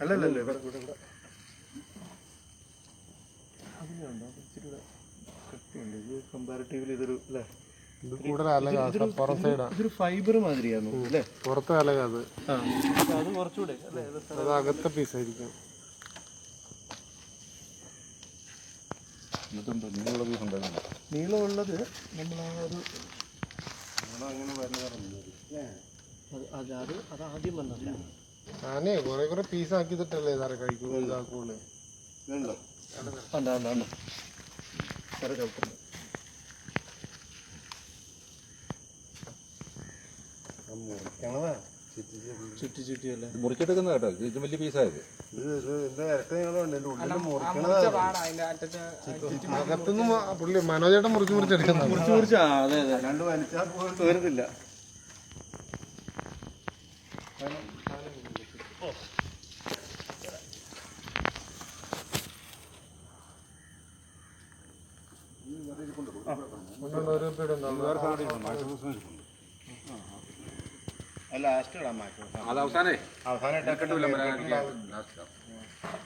അല്ലല്ല ഇവിടെ ഇവിടെ ഇവിടെ അതിനുണ്ടോ ഇച്ചിരി കൂടെ കട്ടിയുണ്ട് ഇത് കമ്പാരിറ്റീവ്ലി ഇതൊരു അല്ലേ ഇത് കൂടുതൽ അലകാ പുറം സൈഡാ. ഇതൊരു ഫൈബർ മാതിരിയാണ് അല്ലേ? പുറത്ത് അലകാ അത്. അത് കുറച്ചുകൂടെ അല്ലേ? അത് അകത്തെ പീസായിരിക്കും എന്നിട്ടുണ്ട് നീളമുള്ള പീസ് ഉണ്ടായിരുന്നു നീളമുള്ളത് നമ്മൾ ആ ഒരു അങ്ങനെ വരുന്നതാണല്ലോ അത് അത് അത് ആദ്യം വന്നല്ല ഞാനേ കുറെ കുറെ പീസ് ആക്കിയിട്ടല്ലേ സാറേ കഴിക്കുള്ളൂ ഇതാക്കുള്ളൂ. ഇതുണ്ടോ? ഉണ്ട് ഉണ്ട് ഉണ്ട് കര ചവിട്ടുണ്ട് മുറിക്കണതാ. ചുറ്റി ചുറ്റിയല്ലേ? മുറിച്ചെടുക്കുന്ന കേട്ടോ ഇത് വലിയ പീസായത് അകത്തുനിന്ന് പുള്ളി മനോജേട്ടൻ മുറിച്ച് മുറിച്ചെടുക്കുന്ന മുറിച്ച് മുറിച്ചാ? അതെ അതെ. രണ്ട് വലിച്ചാൽ പോയിട്ട് വരുന്നില്ല ഒരു പീടുണ്ട് അത് അവസാനേ. അവസാനമായിട്ട് ലാസ്റ്റ്